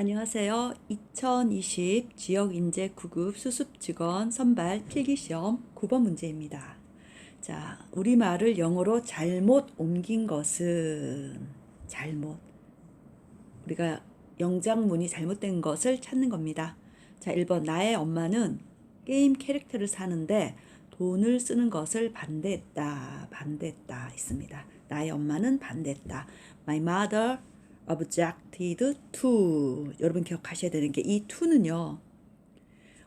안녕하세요. 2020 지역 인재 9급 수습 직원 선발 필기 시험 9번 문제입니다. 자, 우리말을 영어로 잘못 옮긴 것은 잘못. 우리가 영장문이 잘못된 것을 찾는 겁니다. 자, 1번 나의 엄마는 게임 캐릭터를 사는데 돈을 쓰는 것을 반대했다. 반대했다. 있습니다. 나의 엄마는 반대했다. My mother objected to. 여러분 기억하셔야 되는 게 이 to는요.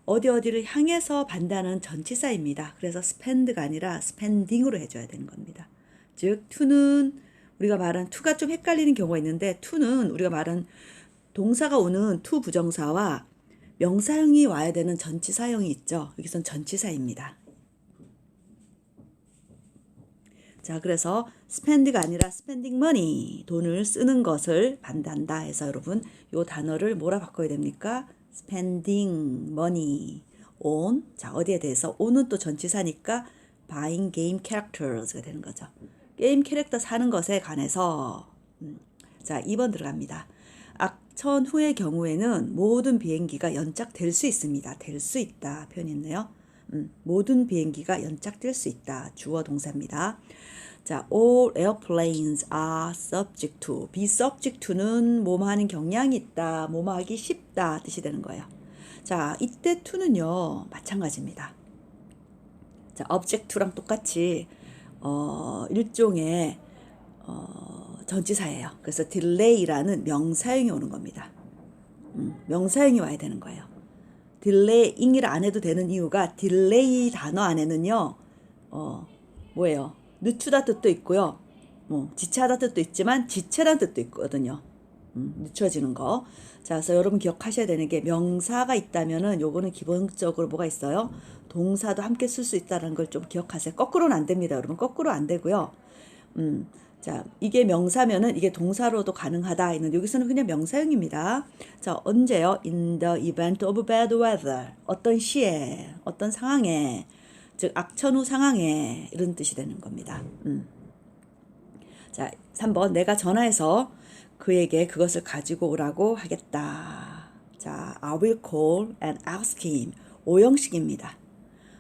어디 어디를 향해서 반대하는 전치사입니다. 그래서 spend가 아니라 spending으로 해줘야 되는 겁니다. 즉 to는 우리가 말한 to가 좀 헷갈리는 경우가 있는데 to는 우리가 말한 동사가 오는 to 부정사와 명사형이 와야 되는 전치사형이 있죠. 여기선 전치사입니다. 자, 그래서 spend가 아니라 spending money, 돈을 쓰는 것을 반대한다 해서 여러분 요 단어를 뭐라 바꿔야 됩니까? spending money on 자, 어디에 대해서 on은 또 전치사니까 buying game characters가 되는 거죠. 게임 캐릭터 사는 것에 관해서 음, 자, 2번 들어갑니다. 악천 후의 경우에는 모든 비행기가 연착될 수 있습니다. 될 수 있다 표현이 있네요. 음, 모든 비행기가 연착될 수 있다. 주어 동사입니다. 자, all airplanes are subject to. be subject to는 뭐뭐 하는 경향이 있다. 뭐뭐 하기 쉽다. 뜻이 되는 거예요. 자, 이때 to는요. 마찬가지입니다. 자, object to랑 똑같이 어, 일종의 어, 전치사예요. 그래서 delay라는 명사형이 오는 겁니다. 음, 명사형이 와야 되는 거예요. Delaying이라 안 해도 되는 이유가 delay 단어 안에는요. 어, 뭐예요? 늦추다 뜻도 있고요. 뭐 지체하다 뜻도 있지만 지체란 뜻도 있거든요. 음, 늦춰지는 거. 자, 그래서 여러분 기억하셔야 되는 게 명사가 있다면은 요거는 기본적으로 뭐가 있어요? 동사도 함께 쓸 수 있다는 걸 좀 기억하세요. 거꾸로는 안 됩니다, 여러분. 거꾸로 안 되고요. 음, 자, 이게 명사면은 이게 동사로도 가능하다. 여기서는 그냥 명사형입니다. 자, 언제요? In the event of bad weather. 어떤 시에, 어떤 상황에, 즉 악천 후 상황에 이런 뜻이 되는 겁니다. 음. 자, 3번 내가 전화해서 그에게 그것을 가지고 오라고 하겠다. 자, I will call and ask him. 오형식입니다.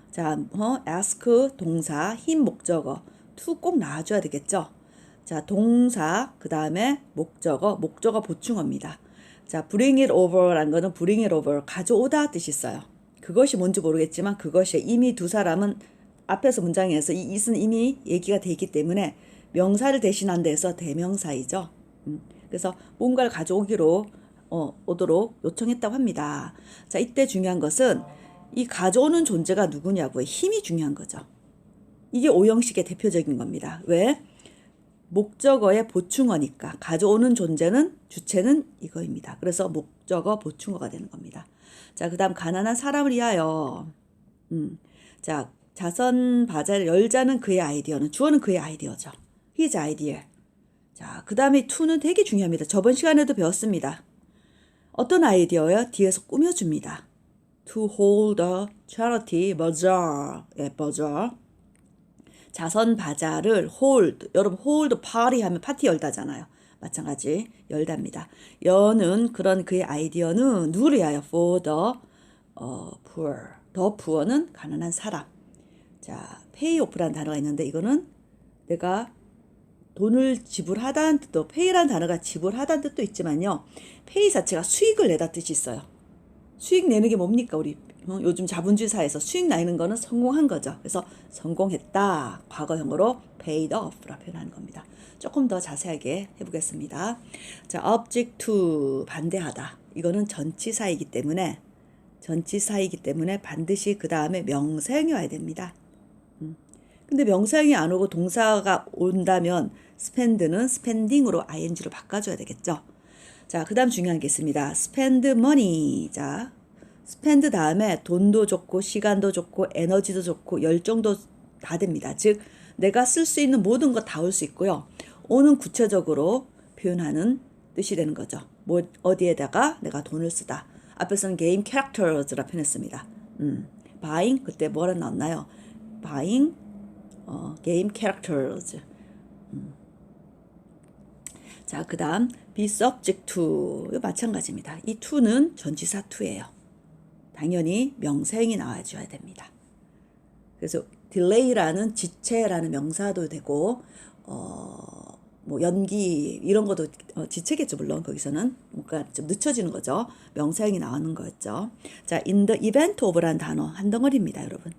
자, 어, ask 동사, him 목적어, to 꼭 나와줘야 되겠죠? 자, 동사, 그 다음에 목적어, 목적어 보충어입니다. 자, bring it over라는 거는 bring it over, 가져오다 뜻이 있어요. 그것이 뭔지 모르겠지만 그것이 이미 두 사람은 앞에서 문장에서 이 it은 이미 얘기가 돼 있기 때문에 명사를 대신한 데서 대명사이죠. 음, 그래서 뭔가를 가져오기로 어, 오도록 요청했다고 합니다. 자, 이때 중요한 것은 이 가져오는 존재가 누구냐고요. 힘이 중요한 거죠. 이게 오형식의 대표적인 겁니다. 왜? 목적어의 보충어니까 가져오는 존재는 주체는 이거입니다. 그래서 목적어 보충어가 되는 겁니다. 자, 그다음 가난한 사람을 위하여 음. 자, 자선 바자를 열자는 그의 아이디어는 주어는 그의 아이디어죠. his idea. 자, 그다음에 to는 되게 중요합니다. 저번 시간에도 배웠습니다. 어떤 아이디어요? 뒤에서 꾸며 줍니다. To hold a charity bazaar. 예, bazaar. 자선 바자를 hold, 여러분 hold party 하면 파티 열다잖아요. 마찬가지 열답니다. 여는 그런 그의 아이디어는 누구를 위하여 for the 어, poor. the poor는 가난한 사람. 자, off라는 단어가 있는데 이거는 내가 돈을 지불하다는 뜻도 pay라는 단어가 지불하다는 뜻도 있지만요. pay 자체가 수익을 내다 뜻이 있어요. 수익 내는 게 뭡니까? 우리 어, 요즘 자본주의 사회에서 수익 내는 거는 성공한 거죠. 그래서 성공했다. 과거형으로 paid off라 표현하는 겁니다. 조금 더 자세하게 해보겠습니다. 자, object to 반대하다. 이거는 전치사이기 때문에 전치사이기 때문에 반드시 그 다음에 명사형이 와야 됩니다. 음. 근데 명사형이 안 오고 동사가 온다면 spend는 spending으로 ing로 바꿔줘야 되겠죠. 자, 그 다음 중요한 게 있습니다. spend money. 자, spend 다음에 돈도 좋고, 시간도 좋고, 에너지도 좋고, 열정도 다 됩니다. 즉, 내가 쓸 수 있는 모든 것 다 올 수 있고요. 오는 구체적으로 표현하는 뜻이 되는 거죠. 뭐, 어디에다가 내가 돈을 쓰다. 앞에서는 게임 캐릭터즈라 표현했습니다. 음, buying, 그때 뭐라 나왔나요? buying, 어, game characters. 음. 자, 그 다음, be subject to. 마찬가지입니다. 이 to는 전치사 to예요. 당연히 명사형이 나와줘야 됩니다. 그래서 delay라는 지체라는 명사도 되고 어, 뭐 연기 이런 것도 어, 지체겠죠 물론 거기서는 뭔가 좀 늦춰지는 거죠 명사형이 나오는 거였죠 자 in the event of라는 단어 한 덩어리입니다 여러분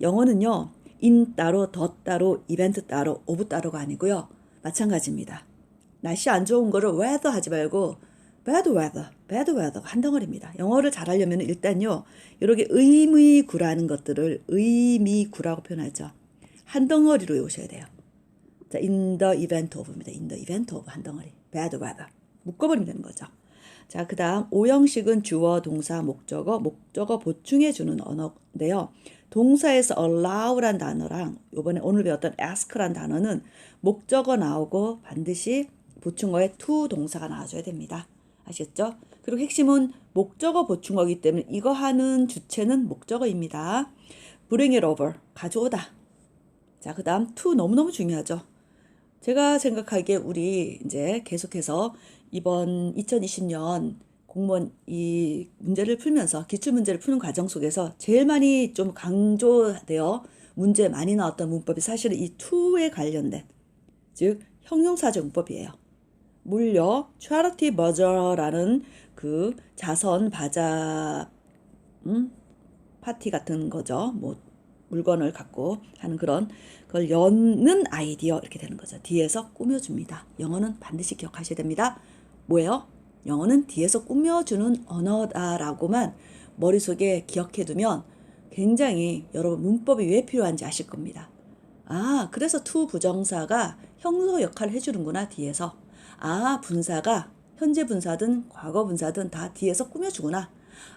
영어는요 in 따로 더 따로 이벤트 따로 오브 따로가 아니고요 마찬가지입니다 날씨 안 좋은 거를 weather 하지 말고 bad weather, bad weather 한 덩어리입니다. 영어를 잘하려면 일단요, 이렇게 의미구라는 것들을 의미구라고 표현하죠. 한 덩어리로 외우셔야 돼요. 자, in the event of입니다. in the event of 한 덩어리. bad weather. 묶어버리면 되는 거죠. 자, 그 다음 오형식은 주어, 동사, 목적어, 목적어 보충해 주는 언어인데요. 동사에서 allow란 단어랑 요번에 오늘 배웠던 ask란 단어는 목적어 나오고 반드시 보충어에 to 동사가 나와줘야 됩니다. 아셨죠? 그리고 핵심은 목적어 보충어이기 때문에 이거 하는 주체는 목적어입니다. bring it over, 가져오다. 자, 그 다음 to 너무너무 중요하죠. 제가 생각하기에 우리 이제 계속해서 이번 2020년 공무원 이 문제를 풀면서 기출 문제를 푸는 과정 속에서 제일 많이 좀 강조되어 문제 많이 나왔던 문법이 사실은 이 to에 관련된 즉 형용사적 문법이에요. 물려 charity merger라는 그 자선 바자 음? 파티 같은 거죠. 뭐 물건을 갖고 하는 그런 그걸 여는 아이디어 이렇게 되는 거죠. 뒤에서 꾸며줍니다. 영어는 반드시 기억하셔야 됩니다. 뭐예요? 영어는 뒤에서 꾸며주는 언어다라고만 머릿속에 기억해두면 굉장히 여러분 문법이 왜 필요한지 아실 겁니다. 아, 그래서 to 부정사가 형소 역할을 해주는구나, 뒤에서. 아, 분사가 현재 분사든 과거 분사든 다 뒤에서 꾸며주구나.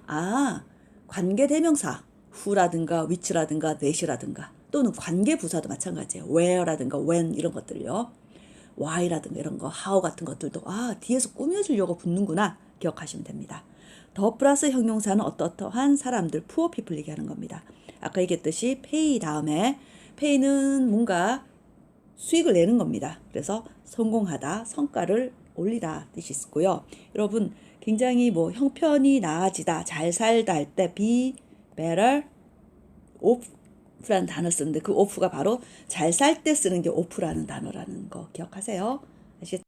아, 관계 대명사, who라든가 which라든가 that이라든가 또는 관계 부사도 마찬가지예요. where라든가 when 이런 것들요. why라든가 이런 거, how 같은 것들도 아, 뒤에서 꾸며주려고 붙는구나. 기억하시면 됩니다. 더 플러스 형용사는 어떠어떠한 사람들, poor people 얘기하는 겁니다. 아까 얘기했듯이 pay 다음에 pay는 뭔가 수익을 내는 겁니다. 그래서 성공하다, 성과를 올리다 뜻이 있고요. 여러분 굉장히 뭐 형편이 나아지다, 잘 살다 할 때 be better off라는 단어 쓰는데 그 off가 바로 잘 살 때 쓰는 게 off라는 단어라는 거 기억하세요. 아시겠죠?